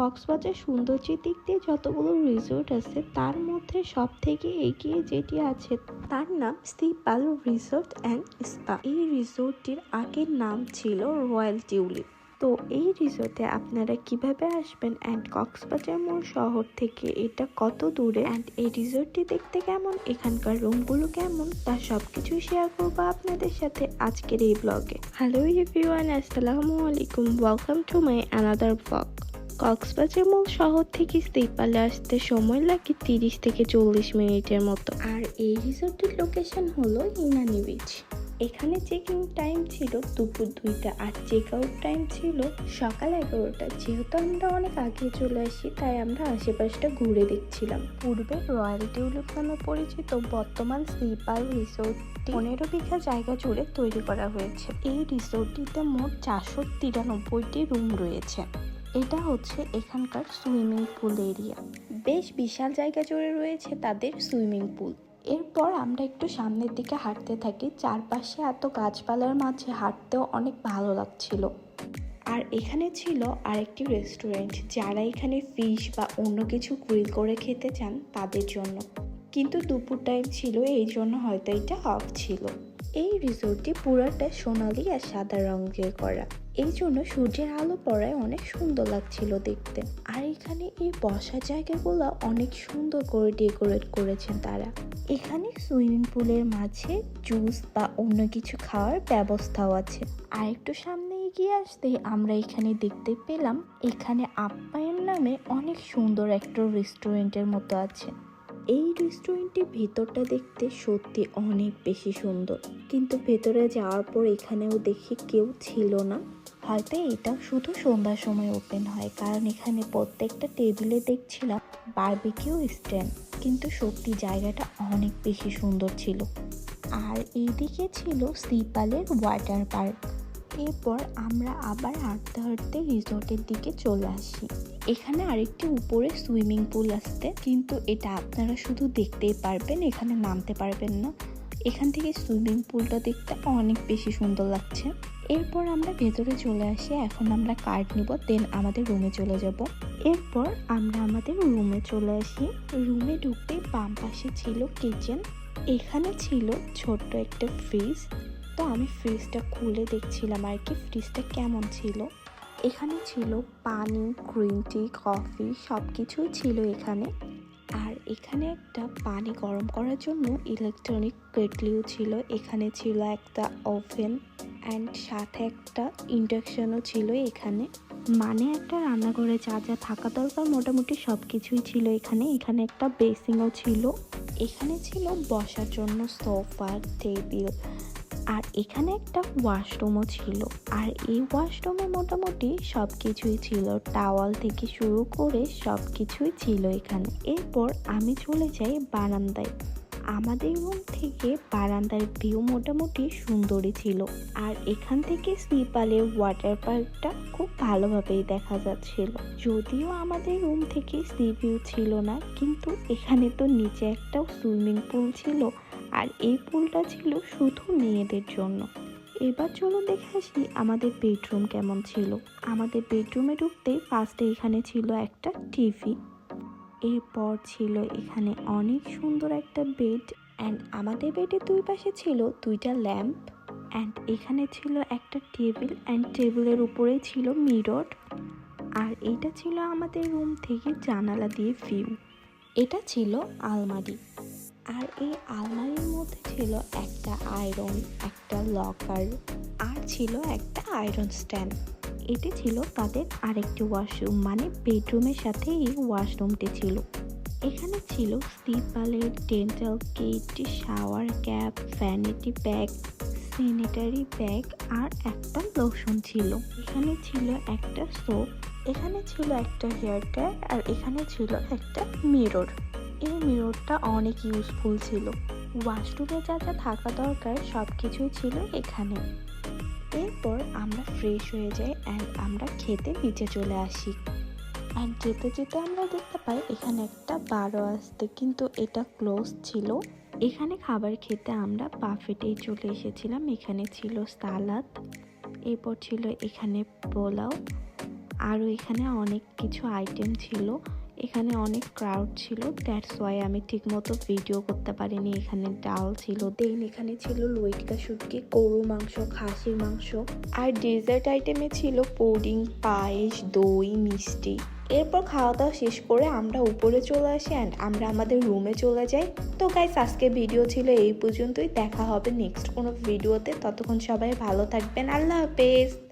কক্সবাজার সৌন্দর্যের দিক দিয়ে যতগুলো রিসোর্ট আছে, তার মধ্যে সব থেকে এগিয়ে যেটি আছে, তার নাম সিপাল রিসোর্ট অ্যান্ড স্পা এই রিসোর্টটির আগের নাম ছিল রয়্যাল টিউলিপ। তো এই রিসোর্টে আপনারা কীভাবে আসবেন অ্যান্ড কক্সবাজার মূল শহর থেকে এটা কত দূরে? অ্যান্ড এই রিসোর্টটি দেখতে কেমন? এখানকার রুমগুলো কেমন? তা সব কিছুই শেয়ার করব আপনাদের সাথে আজকের এই ব্লগে হ্যালো এভরিওয়ান আসসালামু আলাইকুম। Welcome to my another blog Cox's Bazar মূল শহর থেকে স্লিপালে আসতে সময় লাগে তিরিশ থেকে চল্লিশ মিনিটের মতো। আর এই রিসোর্টের লোকেশন হলো ইনানি বিচ। এখানে চেকিং টাইম ছিল দুপুর দুইটা আর চেক আউট টাইম ছিল সকাল এগারোটা। যেহেতু আমরা অনেক আগে চলে আসি তাই আমরা আশেপাশটা ঘুরে দেখছিলাম। পূর্বে রয়্যাল টিউলিপ নামে পরিচিত বর্তমান স্লিপার রিসোর্টটি পনেরো বিঘা জায়গা জুড়ে তৈরি করা হয়েছে। এই রিসোর্টটিতে মোট চারশো তিরানব্বইটি রুম রয়েছে। এটা হচ্ছে এখানকার সুইমিং পুল এরিয়া। বেশ বিশাল জায়গা জুড়ে রয়েছে তাদের সুইমিং পুল। এরপর আমরা একটু সামনের দিকে হাঁটতে থাকি চারপাশে এত গাছপালার মাঝে হাঁটতেও অনেক ভালো লাগছিল। আর এখানে ছিল আরেকটি রেস্টুরেন্ট যারা এখানে ফিশ বা অন্য কিছু গ্রিল করে খেতে চান তাদের জন্য। কিন্তু দুপুর টাইম ছিল এই জন্য হয়তো এটা অফ ছিল। এই রিসোর্টটি পুরোটা সোনালি আর সাদা রঙের করা। এই জন্য সূর্যের আলো পড়ায় অনেক সুন্দর লাগছিল দেখতে। আর এখানে এই বসার জায়গাগুলো অনেক সুন্দর করে ডেকোরেট করেছেন তারা। এখানে সুইমিং পুলের মাঝে জুস বা অন্য কিছু খাওয়ার ব্যবস্থাও আছে। আর একটু সামনে এগিয়ে আসতে আমরা এখানে দেখতে পেলাম, এখানে আপ্যায়ন নামে অনেক সুন্দর একটা রেস্টুরেন্টের মতো আছে। এই রেস্টুরেন্টের ভেতরটা দেখতে সত্যি অনেক বেশি সুন্দর। কিন্তু ভেতরে যাওয়ার পর এখানেও দেখি কেউ ছিল না। হয়তো এটা শুধু সন্ধ্যার সময় ওপেন হয়, কারণ এখানে প্রত্যেকটা টেবিলে দেখছিলাম বারবিকিউ স্ট্যান্ড কিন্তু সত্যি জায়গাটা অনেক বেশি সুন্দর ছিল। আর এইদিকে ছিল সিপালের ওয়াটার পার্ক এরপর আমরা আবার হাঁটতে হাঁটতে রিসোর্টের দিকে চলে আসি। এখানে আরেকটি উপরে সুইমিং পুল আসতে কিন্তু এটা আপনারা শুধু দেখতেই পারবেন, এখানে নামতে পারবেন না। এখান থেকে সুইমিং পুলটা দেখতে অনেক বেশি সুন্দর লাগছে। এরপর আমরা ভেতরে চলে আসি, এখন আমরা কার্ড নিব, দেন আমাদের রুমে চলে যাব। এরপর আমরা আমাদের রুমে চলে আসি। রুমে ঢুকতে বাম পাশে ছিল কিচেন, এখানে ছিল ছোট্ট একটা ফ্রিজ তো আমি ফ্রিজটা খুলে দেখছিলাম আর কি। ফ্রিজটা কেমন ছিল? এখানে ছিল পানি গ্রিন টি কফি সব কিছুই ছিল এখানে। আর এখানে একটা পানি গরম করার জন্য ইলেকট্রনিক কেটলিও ছিল। এখানে ছিল একটা ওভেন অ্যান্ড সাথে একটা ইন্ডাকশনও ছিল এখানে। মানে একটা রান্নাঘরে যা যা থাকা দরকার মোটামুটি সব কিছুই ছিল এখানে। এখানে একটা বেসিংও ছিল। এখানে ছিল বসার জন্য সোফা টেবিল আর এখানে একটা ওয়াশরুমও ছিল। আর এই ওয়াশরুমে মোটামুটি সব কিছুই ছিল। টাওয়াল থেকে শুরু করে সব কিছুই ছিল এখানে। এরপর আমি চলে যাই বারান্দায়। আমাদের রুম থেকে বারান্দার ভিউ মোটামুটি সুন্দরই ছিল। আর এখান থেকে সিপালের ওয়াটার পার্কটা খুব ভালোভাবেই দেখা যাচ্ছিল। যদিও আমাদের রুম থেকে সি ভিউ ছিল না, কিন্তু এখানে তো নিচে একটা সুইমিং পুল ছিল। আর এই পুলটা ছিল শুধু মেয়েদের জন্য। এবার চলো দেখে আসি আমাদের বেডরুম কেমন ছিল। আমাদের বেডরুমে ঢুকতে ফার্স্টে এখানে ছিল একটা টিভি এরপর ছিল এখানে অনেক সুন্দর একটা বেড অ্যান্ড আমাদের বেডের দুই পাশে ছিল দুইটা ল্যাম্প অ্যান্ড এখানে ছিল একটা টেবিল অ্যান্ড টেবিলের উপরে ছিল মিরর আর এটা ছিল আমাদের রুম থেকে জানালা দিয়ে ভিউ এটা ছিল আলমারি। আর এই আলমারির মধ্যে ছিল একটা আয়রন, একটা লকার, আর ছিল একটা আয়রন স্ট্যান্ড। এটি ছিল তাদের আরেকটি ওয়াশরুম মানে বেডরুমের সাথে এই ওয়াশরুমটি ছিল। এখানে ছিল স্লিপালের dental kit, shower cap vanity bag sanitary bag আর একটা লোশন ছিল। এখানে ছিল একটা সোপ এখানে ছিল একটা হেয়ার ড্রায়ার আর এখানে ছিল একটা মিরর এই মিররটা অনেক ইউজফুল ছিল। ওয়াশরুমে যা যা থাকা দরকার সব কিছুই ছিল এখানে। এরপর আমরা ফ্রেশ হয়ে যাই অ্যান্ড আমরা খেতে নিচে চলে আসি। আর যেতে যেতে আমরা দেখতে পাই এখানে একটা বারো আসতে কিন্তু এটা ক্লোজ ছিল। এখানে খাবার খেতে আমরা বাফেটেই চলে এসেছিলাম, এখানে ছিল সালাদ এরপর ছিল এখানে পোলাও, আরও এখানে অনেক কিছু আইটেম ছিল। এখানে অনেক ক্রাউড ছিল দ্যাটস ওয়াই আমি ঠিকমতো ভিডিও করতে পারিনি। এখানে ডাল ছিল দেন এখানে ছিল লইটকা শুটকি গরু মাংস, খাসির মাংস। আর ডেজার্ট আইটেমে ছিল পুডিং পায়েস, দই, মিষ্টি। এরপর খাওয়া দাওয়া শেষ করে আমরা উপরে চলে আসি অ্যান্ড আমরা আমাদের রুমে চলে যাই। তো গাইস আজকে ভিডিও ছিল এই পর্যন্তই। দেখা হবে নেক্সট কোনো ভিডিওতে ততক্ষণ সবাই ভালো থাকবেন। আল্লাহ হাফেজ।